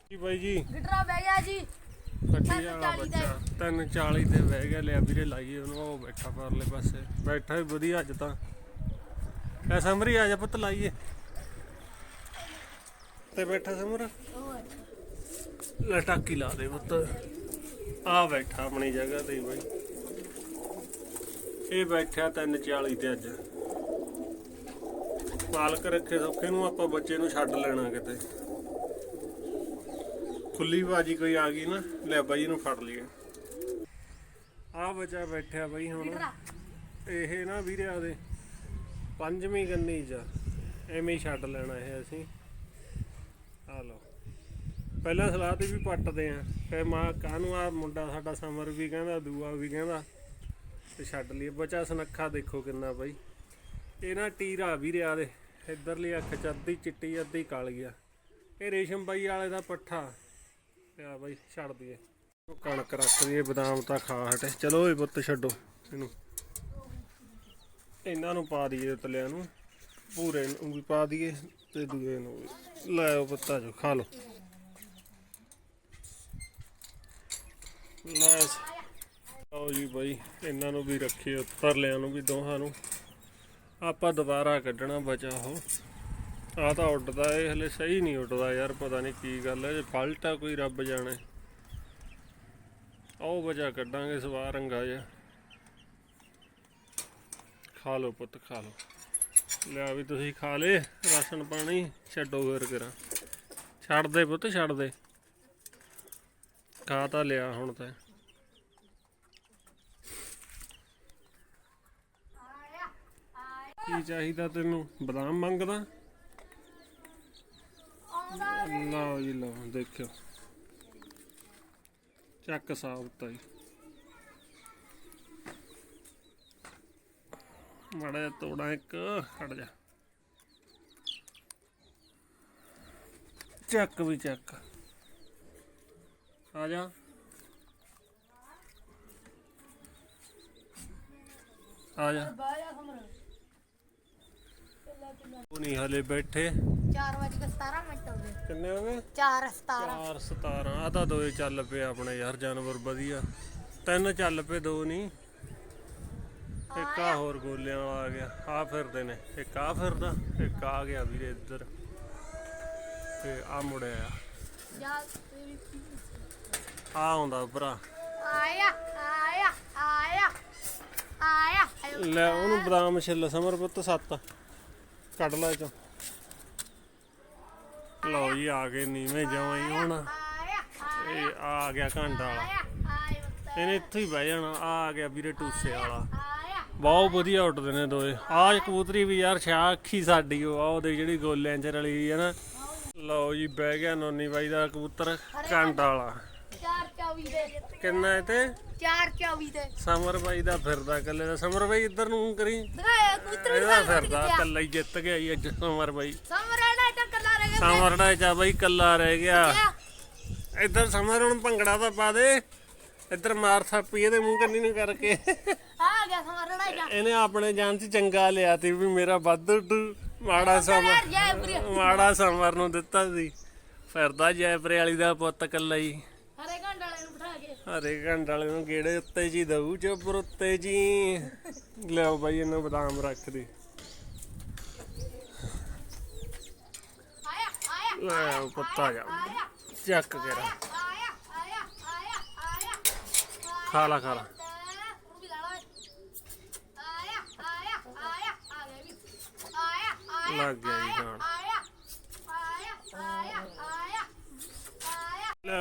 ਜੀ ਬਾਈ ਜੀ। ਗਿਟਰਾ ਬਹਿ ਗਿਆ ਜੀ। ਤਿੰਨ ਵਾਲਾ ਚਾਲੀ ਦਾ ਬੱਚਾ। ਤਿੰਨ 40 ਤੇ ਬਹਿ ਗਿਆ ਲਿਆ ਵੀਰੇ ਲਾਈਏ ਉਹਨੂੰ ਉਹ ਬੈਠਾ ਪਰਲੇ ਪਾਸੇ। ਬੈਠਾ ਵੀ ਵਧੀਆ ਅੱਜ ਤਾਂ। ਐ ਸਮਰੀ ਆ ਜਾ ਪੁੱਤ ਲਾਈਏ। ਤੇ ਬੈਠਾ ਸਮਰ? ਲੈ ਟਾਕੀ ਲਾ ਦੇ ਪੁੱਤ। ਆ ਬੈਠਾ ਆਪਣੀ ਜਗ੍ਹਾ ਤੇ ਹੀ ਬਾਈ। ਇਹ ਬੈਠਿਆ 340 ਤੇ ਅੱਜ। ਮਾਲਕ ਰੱਖੇ ਸੌਖੇ ਨੂੰ ਆਪਾਂ ਬੱਚੇ ਨੂੰ ਛੱਡ ਲੈਣਾ ਕਿਤੇ। ਖੁੱਲੀ ਬਾਜੀ ਕੋਈ ਆ ਗਈ ਨਾ ਲੈ ਬਾਈ ਨੂੰ ਫੜ ਲਈਏ। ਆ ਬੱਚਾ ਬੈਠਿਆ ਬਾਈ ਹੁਣ। ਇਹ ਨਾ ਵੀਰੇ ਆਦੇ ਪੰਜਵੀਂ ਗੰਨੀ ਚ ਐਵੇਂ ਹੀ ਛੱਡ ਲੈਣਾ ਇਹ ਅਸੀਂ। ਆ ਲਓ। ਪਹਿਲਾਂ ਸਲਾਹ ਤੇ ਵੀ ਪੱਟਦੇ ਆ। ਫੇ ਮਾਂ ਕਾਹਨੂੰ ਆ ਮੁੰਡਾ ਸਾਡਾ ਸਮਰ ਵੀ ਕਹਿੰਦਾ ਦੂਆ ਵੀ ਕਹਿੰਦਾ। ਤੇ ਛੱਡ ਲਈ ਬੱਚਾ ਸੁਨੱਖਾ ਦੇਖੋ ਕਿੰਨਾ ਬਾਈ। ਇਹ ਨਾ ਟੀਰਾ ਵੀ ਰਿਆ ਦੇ। ਇਧਰਲੀ ਅੱਖ ਚ ਅੱਧੀ ਚਿੱਟੀ ਅੱਧੀ ਕਾਲੀ ਆ। ਇਹ ਰੇਸ਼ਮ ਬਾਈ ਵਾਲੇ ਦਾ ਪੱਠਾ। ਆ ਬਾਈ, ਛੱਡ ਦਈਏ। ਕਣਕ ਰੱਖ ਦਈਏ, ਬਦਾਮ ਤਾਂ ਖਾ ਹਟੇ। ਚਲੋ ਇਹ ਪੁੱਤ, ਛੱਡੋ ਇਹਨੂੰ। ਇਹਨਾਂ ਨੂੰ ਪਾ ਦਈਏ ਤਲਿਆਂ ਨੂੰ। ਪੂਰੇ ਨੂੰ ਵੀ ਪਾ ਦਈਏ ਤੇ ਦੂਏ ਨੂੰ ਵੀ। ਲੈ ਉਹ ਪੱਤਾ ਜੋ ਖਾ ਲਓ। ਲੈ ਆਓ ਜੀ। ਬਾਈ, ਇਹਨਾਂ ਨੂੰ ਵੀ ਰੱਖਿਓ ਤਰਲਿਆਂ ਨੂੰ ਵੀ, ਦੋਹਾਂ ਨੂੰ। ਆਪਾਂ ਦੁਬਾਰਾ ਕੱਢਣਾ ਬਚਾ ਉਹ। ਆ ਤਾਂ ਉੱਡਦਾ ਇਹ ਹਲੇ ਸਹੀ ਨਹੀਂ ਉੱਡਦਾ ਯਾਰ, ਪਤਾ ਨਹੀਂ ਕੀ ਗੱਲ ਹੈ ਜੇ ਫਲਟ ਆ ਕੋਈ ਰੱਬ ਜਾਣੇ। ਆਓ ਵਜਾ ਕੱਢਾਂਗੇ ਸਵਾਰ ਰੰਗਾ ਜਿਹਾ। ਖਾ ਲਓ ਪੁੱਤ, ਖਾ ਲਓ। ਲਿਆ ਵੀ ਤੁਸੀਂ ਖਾ ਲੇ, ਰਾਸ਼ਨ ਪਾਣੀ, ਛੱਡੋ ਫਿਰ ਕਰਾਂ। ਛੱਡ ਦੇ ਪੁੱਤ, ਛੱਡ ਦੇ। ਖਾ ਤਾਂ ਲਿਆ ਹੁਣ ਤਾਂ। ਕੀ ਚਾਹੀਦਾ ਤੈਨੂੰ? ਬਦਾਮ ਮੰਗਦਾ? ਲਓ ਜੀ ਲਓ ਦੇਖਿਓ। ਚੱਕ ਸਾਬਤਾ ਜੀ ਮੜਾ ਤੋੜਾ ਇੱਕ ਹਟ ਜਾ। ਚੱਕ ਵੀ ਚੱਕ। ਆ ਜਾ। ਆ ਜਾ। ਉਹ ਨਹੀਂ ਹਲੇ ਬੈਠੇ। 4 ਵਜੇ ਕੇ 17 ਮਿੰਟ ਹੋ ਗਏ। ਕਿੰਨੇ ਹੋ ਗਏ? 4 17 ਚਾਰ 17 ਆ ਤਾਂ ਦੋਏ ਚੱਲ ਪਏ ਆਪਣੇ ਯਾਰ ਜਾਨਵਰ ਵਧੀਆ। ਤਿੰਨ ਚੱਲ ਪਏ ਦੋ ਨਹੀਂ। ਇੱਕ ਆ ਹੋਰ ਗੋਲਿਆਂ ਵਾਲਾ ਆ ਗਿਆ ਆ ਫਿਰਦੇ ਨੇ। ਇੱਕ ਆ ਫਿਰਦਾ ਇੱਕ ਆ ਗਿਆ ਵੀਰੇ ਇੱਧਰ। ਤੇ ਆ ਮੁੜਿਆ ਜਾ ਆ ਆਉਂਦਾ ਭਰਾ। ਆਇਆ ਆਇਆ ਆਇਆ ਆਇਆ। ਲੈ ਉਹਨੂੰ ਬਦਾਮ ਛਿੱਲ ਸਮਰ ਪੁੱਤ ਸੱਤ। ਕੱਢ ਲੈ ਚੋਂ। ਲਓ ਜੀ ਆ ਗਏ ਨੀਵੇਂ ਜਮਾਂ ਹੀ ਹੁਣ। ਇਹ ਆ ਗਿਆ ਘੰਟਾ ਵਾਲਾ। ਇਹਨੇ ਇੱਥੇ ਹੀ ਬਹਿ ਜਾਣਾ ਆ ਗਿਆ ਵੀਰੇ ਟੂਸੇ ਵਾਲਾ। ਬਹੁਤ ਵਧੀਆ ਉੱਡਦੇ ਨੇ ਦੋਏ। ਆਹ ਕਬੂਤਰੀ ਵੀ ਯਾਰ ਛਾ ਅੱਖੀ ਸਾਡੀ ਉਹ ਆ ਉਹਦੇ ਜਿਹੜੀ ਗੋਲਿਆਂ ਚ ਰਲੀ ਹੈ ਨਾ। ਲਓ ਜੀ ਬਹਿ ਗਿਆ ਨੋਨੀ ਬਾਈ ਦਾ ਕਬੂਤਰ ਕੰਡ ਵਾਲਾ। 4 24 ਦੇ ਕਿੰਨਾ ਇਹ ਤੇ? 4 24 ਦੇ ਸਮਰ ਬਾਈ ਦਾ ਫਿਰਦਾ ਕੱਲੇ ਦਾ। ਸਮਰ ਬਾਈ ਇੱਧਰ ਨੂੰ ਕਰੀ। ਦਿਖਾਇਆ ਕਬੂਤਰ ਇਹਦਾ ਫਿਰਦਾ ਕੱਲਾ ਹੀ ਜਿੱਤ ਗਿਆ ਜੀ ਅੱਜ ਸਮਰ ਬਾਈ। ਤਾਂ ਸਮਰ ਦਾ ਚਾ ਬਾਈ ਕੱਲਾ ਰਹਿ ਗਿਆ। ਇੱਧਰ ਸਮਰ ਹੁਣ ਭੰਗੜਾ ਤਾਂ ਪਾ ਦੇ। ਇੱਧਰ ਮਾਰ ਥਾਪੀ ਇਹਦੇ ਮੂੰਹ ਕੰਨੀ ਨੂੰ ਕਰਕੇ। ਆ ਗਿਆ ਸਮਰਾਣਾ ਜਾ ਇਹਨੇ ਆਪਣੇ ਜਾਨ ਚ ਚੰਗਾ ਲਿਆ ਤੇ ਵੀ ਮੇਰਾ ਵੱਧ ਮਾੜਾ ਸਮਰ ਮਾੜਾ ਸਮਰ ਨੂੰ ਦਿੱਤਾ ਸੀ। ਫਿਰਦਾ ਜੈਪਰੇ ਵਾਲੀ ਦਾ ਪੁੱਤ ਕੱਲਾ ਹੀ। ਹਰੇ ਘੰਟ ਵਾਲੇ ਨੂੰ ਬਿਠਾ ਕੇ। ਹਰੇ ਘੰਟ ਵਾਲੇ ਨੂੰ ਗੇੜੇ ਉੱਤੇ ਜੀ ਦਊ ਚੋਪਰ ਉੱਤੇ ਜੀ। ਲਿਆਓ ਬਾਈ ਇਹਨੂੰ ਬਦਾਮ ਰੱਖ ਦੇ ਆਇਆ ਆਇਆ ਲੈ ਉਹ ਕੁੱਤਾ ਜਾ। ਚੱਕ ਕੇ ਰਾ ਖਾ ਲਾ ਖਾ ਲੱਗ ਗਿਆ ਜੀ ਖਾਣ।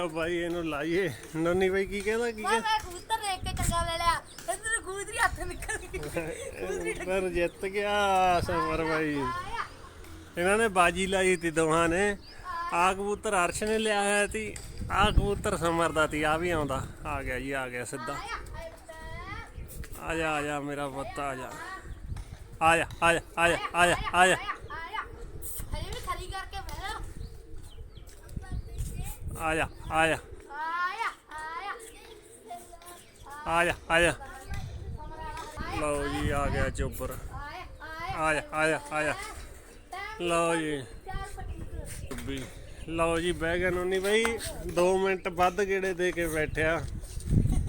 ਬਾਈ ਇਹਨੂੰ ਲਾਈਏ। ਨੰਨੀ ਬਾਈ ਕੀ ਕਹਿੰਦਾ ਕੀ ਮੈਂ ਮੈਂ ਕਬੂਤਰ ਦੇਖ ਕੇ ਚੰਗਾ ਲੈ ਲਿਆ। ਇਧਰ ਕਬੂਤਰੀ ਹੱਥ ਨਿਕਲ ਗਈ। [laughs] ਕਹਿੰਦਾ ਪਰ ਜਿੱਤ ਗਿਆ ਸਮਰ ਆਇਆ ਇਹਨਾਂ ਨੇ ਬਾਜੀ ਲਾਈ ਤੀ ਦੋਹਾਂ ਨੇ। ਆ ਕਬੂਤਰ ਅਰਸ਼ ਨੇ ਲਿਆ ਹੋਇਆ ਤੀ। ਆ ਕਬੂਤਰ ਸਮਰ ਦਾ ਤੀ, ਆ ਵੀ ਆਉਂਦਾ। ਆ ਗਿਆ ਜੀ, ਆ ਗਿਆ ਸਿੱਧਾ। ਆਇਆ ਆ ਜਾ ਆ ਜਾ ਮੇਰਾ ਪੁੱਤ, ਆ ਜਾ। ਆ ਜਾ ਆ ਜਾ ਆ ਜਾ ਆ ਜਾ ਆ ਜਾ। ਆਇਆ ਆ ਜਾ ਆ ਜਾ। ਆਇਆ ਆਇਆ ਆ ਜਾ ਆ ਜਾ। ਲਓ ਜੀ, ਆ ਗਿਆ ਚੋਪਰ। ਆਇਆ ਆਇਆ ਆ ਜਾ ਆ ਜਾ ਆ ਜਾ। ਲਓ ਜੀ। ਵੀ, ਲਓ ਜੀ, ਬਹਿ ਗਿਆ ਨੋਨੀ ਬਾਈ। 2 ਮਿੰਟ ਵੱਧ ਗੇੜੇ ਦੇ ਕੇ ਬੈਠਿਆ।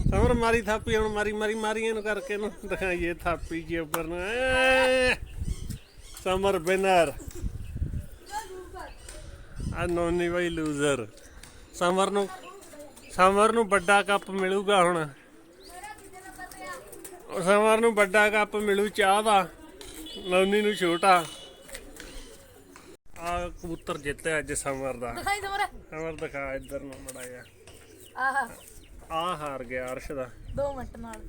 ਸਮਰ ਮਾਰੀ ਥਾਪੀ, ਹੁਣ ਮਾਰੀ ਮਾਰੀ ਮਾਰੀ ਇਹਨੂੰ ਕਰਕੇ ਨੂੰ ਦਿਖਾਈਏ ਥਾਪੀ ਜੀ ਉੱਪਰ ਨੂੰ। ਸਮਰ ਬਿਨਰ ਆ ਨੋਨੀ ਬਾਈ ਲੂਜ਼ਰ ਸਮਰ ਨੂੰ ਸਮਰ ਨੂੰ ਵੱਡਾ ਕੱਪ ਮਿਲੂਗਾ ਹੁਣ। ਸਮਰ ਨੂੰ ਵੱਡਾ ਕੱਪ ਮਿਲੂ ਚਾਹ ਦਾ। ਨੋਨੀ ਨੂੰ ਛੋਟਾ। ਆ ਕਬੂਤਰ ਜਿੱਤਿਆ ਅੱਜ ਸਮਰ ਦਾ। ਦਿਖਾਈ ਦੇ ਮਰੇ। ਸਮਰ ਦਿਖਾ ਇੱਧਰ ਨੂੰ ਮੜਾਇਆ ਆਹਾ। ਆ ਹਾਰ ਗਿਆ ਅਰਸ਼ ਦਾ। 2 ਮਿੰਟ ਨਾਲ।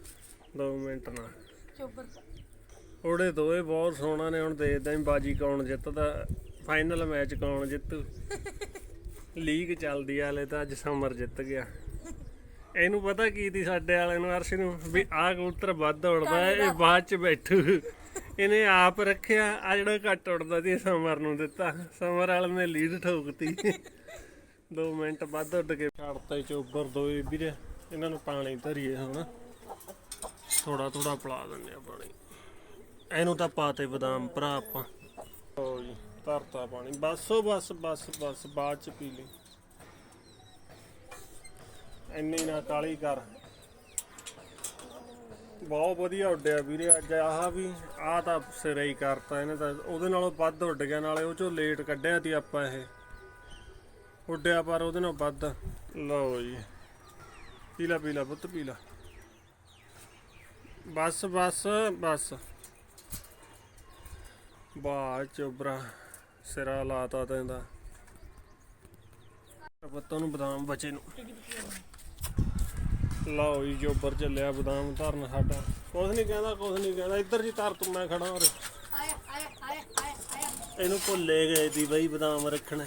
2 ਮਿੰਟ ਨਾਲ। ਚੋਬਰ ਉਹਦੇ ਦੋਏ ਬਹੁਤ ਸੋਹਣਾ ਨੇ ਹੁਣ ਦੇਖਦੇ ਆਂ ਬਾਜੀ ਕੌਣ ਜਿੱਤਦਾ। ਫਾਈਨਲ ਮੈਚ ਕੌਣ ਜਿੱਤੂ। ਲੀਗ ਚੱਲਦੀ ਆ ਹਲੇ ਤਾਂ ਅੱਜ ਸਮਰ ਜਿੱਤ ਗਿਆ। ਇਹਨੂੰ ਪਤਾ ਕੀ ਦੀ ਸਾਡੇ ਵਾਲੇ ਨੂੰ ਅਰਸ਼ ਨੂੰ? ਵੀ ਆਹ ਕਬੂਤਰ ਵੱਧ ਉੜਦਾ ਇਹ ਬਾਅਦ ਚ ਬੈਠੂ। ਇਹਨੇ ਆਪ ਰੱਖਿਆ ਆ ਜਿਹੜਾ ਘੱਟ ਉੜਦਾ ਸੀ, ਸਮਰ ਨੂੰ ਦਿੱਤਾ। ਸਮਰ ਵਾਲੇ ਨੇ ਲੀਡ ਠੋਕਤੀ। 2 ਮਿੰਟ ਵੱਧ ਉੱਡ ਕੇ ਛੱਡਤੇ ਚੋਬਰ ਦੋਏ ਵੀਰੇ। ਇਹਨਾਂ ਨੂੰ ਪਾਣੀ ਧਰੀਏ ਹੁਣ। ਥੋੜਾ ਥੋੜਾ ਪਿਲਾ ਦਿੰਦੇ ਆ ਪਾਣੀ। ਇਹਨੂੰ ਤਾਂ ਪਾਤੇ ਬਦਾਮ ਭਰਾ ਆਪਾਂ। ਲਓ ਜੀ, ਧਰਤਾ ਪਾਣੀ। ਬਸ ਉਹ ਬਸ ਬਸ ਬਸ, ਬਾਅਦ ਚ ਪੀ ਲਈ। ਇੰਨੀ ਨਾ ਕਾਲੀ ਕਰ। ਬਹੁਤ ਵਧੀਆ ਉੱਡਿਆ ਵੀਰੇ, ਅੱਜ ਆਹ ਵੀ, ਆਹ ਤਾਂ ਸਿਰੇ ਹੀ ਕਰਤਾ ਇਹਨੇ ਤਾਂ, ਉਹਦੇ ਨਾਲੋਂ ਵੱਧ ਉੱਡ ਗਿਆ, ਨਾਲੇ ਉਹ ਚੋਂ ਲੇਟ ਕੱਢਿਆ ਤੀ ਆਪਾਂ ਇਹ। ਉੱਡਿਆ ਪਰ ਉਹਦੇ ਨਾਲੋਂ ਵੱਧ। ਲਓ ਜੀ, ਪੀਲਾ ਪੀਲਾ ਪੁੱਤ, ਪੀਲਾ। ਬਸ ਬਸ ਬਸ। ਬਾਹ ਚੋਬਰਾ, ਸਿਰਾ ਲਾਤਾ ਤੈਂਦਾ ਪੁੱਤ ਨੂੰ ਬਦਾਮ ਬਚੇ ਨੂੰ। ਲਓ ਜੀ ਜੋਬਰ ਚੱਲਿਆ ਬਦਾਮ ਧਰਨ ਸਾਡਾ। ਕੁਛ ਨਹੀਂ ਕਹਿੰਦਾ, ਕੁਛ ਨਹੀਂ ਕਹਿੰਦਾ। ਇੱਧਰ ਜੀ ਧਰ ਤੂੰ, ਮੈਂ ਖੜਾ ਉਰੇ। ਇਹਨੂੰ ਭੁੱਲੇ ਗਏ ਦੀ ਬਈ, ਬਦਾਮ ਰੱਖਣੇ।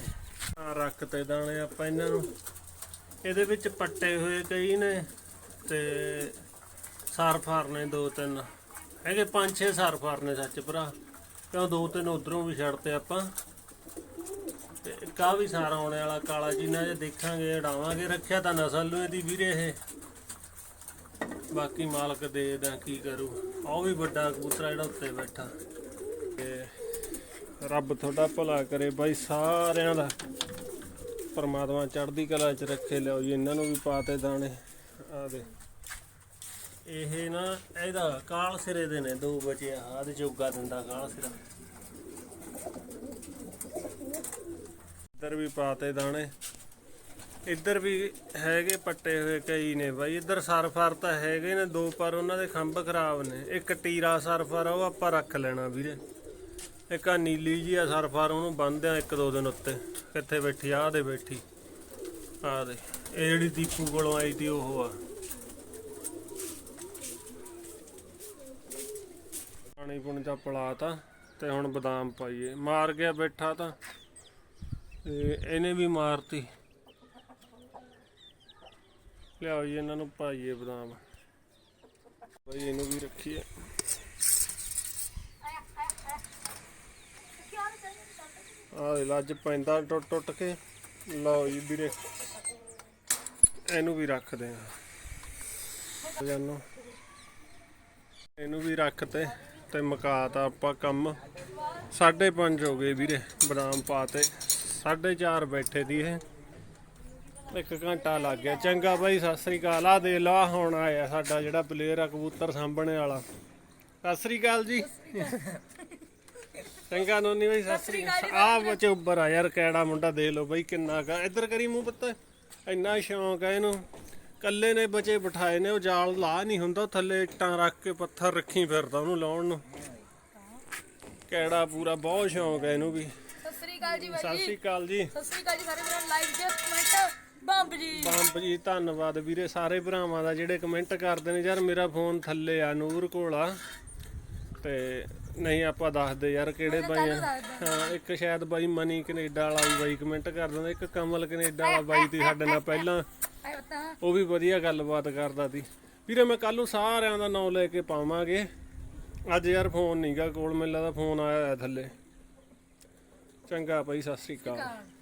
ਆ ਰੱਖ ਤੇ ਦਾਣੇ ਆਪਾਂ ਇਹਨਾਂ ਨੂੰ। ਇਹਦੇ ਵਿੱਚ ਪੱਟੇ ਹੋਏ ਕਈ ਨੇ ਤੇ ਸਰਫਾਰ ਨੇ ਦੋ ਤਿੰਨ। ਹੈਗੇ ਪੰਜ ਛੇ ਸਰਫਾਰ ਨੇ ਸੱਚ ਭਰਾ। ਕਿਉਂ ਦੋ ਤਿੰਨ ਉਧਰੋਂ ਵੀ ਛੱਡਤੇ ਆਪਾਂ। ਤੇ ਕਾ ਵੀ ਸਾਰਾ ਆਉਣੇ ਵਾਲਾ ਕਾਲਾ ਜੀਨਾ ਜੇ ਦੇਖਾਂਗੇ ਉਡਾਵਾਂਗੇ ਰੱਖਿਆ ਤਾਂ ਨਸਲ ਨੂੰ ਇਹਦੀ ਵੀਰੇ ਇਹ। ਬਾਕੀ ਮਾਲਕ ਦੇ ਦਾ ਕੀ ਕਰੂ। ਉਹ ਵੀ ਵੱਡਾ ਕਬੂਤਰਾ ਜਿਹੜਾ ਉੱਤੇ ਬੈਠਾ। ਤੇ ਰੱਬ ਤੁਹਾਡਾ ਭਲਾ ਕਰੇ ਬਾਈ, ਸਾਰਿਆਂ ਦਾ। ਪਰਮਾਤਮਾ ਚੜ੍ਹਦੀ ਕਲਾ ਚ ਰੱਖੇ ਲਿਓ ਜੀ, ਇਹਨਾਂ ਨੂੰ ਵੀ ਪਾਤੇ ਦਾਣੇ। ਆ ਦੇ ਇਹ ਨਾ, ਇਹਦਾ ਕਾਲ ਸਿਰੇ ਦੇ ਨੇ, ਦੋ ਬਚੇ ਆ ਦੇ ਜੋਗਾ ਦਿੰਦਾ ਕਾਲ ਸਿਰਾ। ਇੱਧਰ ਵੀ ਪਾਤੇ ਦਾਣੇ। ਇੱਧਰ ਵੀ ਹੈਗੇ ਪੱਟੇ ਹੋਏ ਕਈ ਨੇ ਬਾਈ। ਇੱਧਰ ਸਰਫਰ ਤਾਂ ਹੈਗੇ ਨੇ ਦੋ, ਪਰ ਉਹਨਾਂ ਦੇ ਖੰਭ ਖਰਾਬ ਨੇ। ਇੱਕ ਟੀਰਾ ਸਰਫਰ ਆ, ਉਹ ਆਪਾਂ ਰੱਖ ਲੈਣਾ ਵੀਰੇ। ਇੱਕ ਆ ਨੀਲੀ ਜੀ ਆ ਸਰਫਰ, ਉਹਨੂੰ ਬੰਨਦੇ ਇੱਕ ਦੋ ਦਿਨ ਉੱਤੇ। ਕਿੱਥੇ ਬੈਠੀ ਆ? ਦੇ ਬੈਠੀ। ਆ ਦੇ। ਇਹ ਜਿਹੜੀ ਦੀਪੂ ਕੋਲੋਂ ਆਈ ਤੀ ਉਹ ਆ। ਪਾਣੀ ਪੁਣੀ ਦਾ ਪਲਾਤਾ ਤੇ ਹੁਣ ਬਦਾਮ ਪਾਈਏ। ਮਾਰ ਗਿਆ ਬੈਠਾ ਤਾਂ ਇਹਨੇ ਵੀ ਮਾਰਤੀ। ਲਿਆਓ ਜੀ, ਇਹਨਾਂ ਨੂੰ ਪਾਈਏ ਬਦਾਮ। ਬਈ, ਇਹਨੂੰ ਵੀ ਰੱਖੀਏ। ਆ ਦੇ ਪੈਂਦਾ ਟੁੱਟ ਟੁੱਟ ਕੇ। ਲਓ ਜੀ ਵੀਰੇ, ਇਹਨੂੰ ਵੀ ਰੱਖਦੇ ਆ। ਜਾਨੋ। ਇਹਨੂੰ ਵੀ ਰੱਖਤੇ ਤੇ ਮਕਾਤਾ ਆਪਾਂ ਕੰਮ। 5:30 ਹੋ ਗਏ ਵੀਰੇ, ਬਦਾਮ ਪਾਤੇ। 4:30 ਬੈਠੇ ਦੀ ਇਹ। ਇੱਕ ਘੰਟਾ ਲੱਗ ਗਿਆ। ਚੰਗਾ ਬਾਈ ਸਤਿ ਸ੍ਰੀ ਅਕਾਲ। ਆ ਦੇ ਲਾ ਹੁਣ ਆਇਆ ਸਾਡਾ ਜਿਹੜਾ ਪਲੇਅਰ ਆ ਕਬੂਤਰ ਸਾਂਭਣੇ ਵਾਲਾ। ਸਤਿ ਸ੍ਰੀ ਅਕਾਲ ਜੀ। ਚੰਗਾ ਨੋਨੀ ਬਾਈ ਸਤਿ ਸ੍ਰੀ ਅਕਾਲ। ਆ ਬੱਚੇ ਉੱਪਰ ਆ ਯਾਰ ਕਿਹੜਾ ਮੁੰਡਾ ਦੇ ਲੋ ਬਾਈ ਕਿੰਨਾ ਕਾ ਇੱਧਰ ਕਰੀ ਮੂੰਹ ਪੁੱਤ। ਇੰਨਾ ਸ਼ੌਂਕ ਆ ਇਹਨੂੰ। ਕੱਲੇ ਨੇ ਬੱਚੇ ਬਿਠਾਏ ਨੇ ਉਹ ਜਾਲ ਲਾ ਨਹੀਂ ਹੁੰਦਾ ਥੱਲੇ ਇੱਟਾਂ ਰੱਖ ਕੇ ਪੱਥਰ ਰੱਖੀ ਫਿਰਦਾ ਉਹਨੂੰ ਲਾਉਣ ਨੂੰ। ਕਿਹੜਾ ਪੂਰਾ ਬਹੁਤ ਸ਼ੌਂਕ ਹੈ ਇਹਨੂੰ ਵੀ। ਸਤਿ ਸ੍ਰੀ ਅਕਾਲ ਜੀ ਬਾਈ ਸਤਿ ਸ੍ਰੀ ਅਕਾਲ ਜੀ। ਸਤਿ ਸ੍ਰੀ ਅਕਾਲ ਜੀ ਸਾਰੇ ਮੇਰਾ ਲਾਈਕ ਸ਼ੇਅਰ ਕਮੈਂਟ ਬੰਬ ਜੀ। ਬੰਬ ਜੀ ਧੰਨਵਾਦ ਵੀਰੇ ਸਾਰੇ ਭਰਾਵਾਂ ਦਾ ਜਿਹੜੇ ਕਮੈਂਟ ਕਰਦੇ ਨੇ। ਯਾਰ ਮੇਰਾ ਫੋਨ ਥੱਲੇ ਆ ਨੂਰ ਕੋਲ ਆ। ਤੇ ਨਹੀਂ ਆਪਾਂ ਦੱਸਦੇ ਯਾਰ ਕਿਹੜੇ ਬਾਈ ਆ। ਹਾਂ ਇੱਕ ਸ਼ਾਇਦ ਬਾਈ ਮਨੀ ਕੈਨੇਡਾ ਵਾਲਾ ਵੀ ਬਾਈ ਕਮੈਂਟ ਕਰ ਦਿੰਦਾ ਇੱਕ ਕਮਲ ਕੈਨੇਡਾ ਵਾਲਾ ਬਾਈ ਤੀ ਸਾਡੇ ਨਾਲ ਪਹਿਲਾਂ। ਉਹ ਵੀ ਵਧੀਆ ਗੱਲਬਾਤ ਕਰਦਾ ਸੀ। ਵੀਰੇ ਮੈਂ ਕੱਲ ਨੂੰ ਸਾਰਿਆਂ ਦਾ ਨਾਮ ਲੈ ਕੇ ਪਾਵਾਂਗੇ। ਅੱਜ ਯਾਰ ਫੋਨ ਨਹੀਂਗਾ ਕੋਲ ਮੈਨੂੰ ਲੱਗਦਾ ਫੋਨ ਆਇਆ ਥੱਲੇ। ਚੰਗਾ ਭਾਈ ਸਤਿ ਸ੍ਰੀ ਅਕਾਲ। ਕਾਲ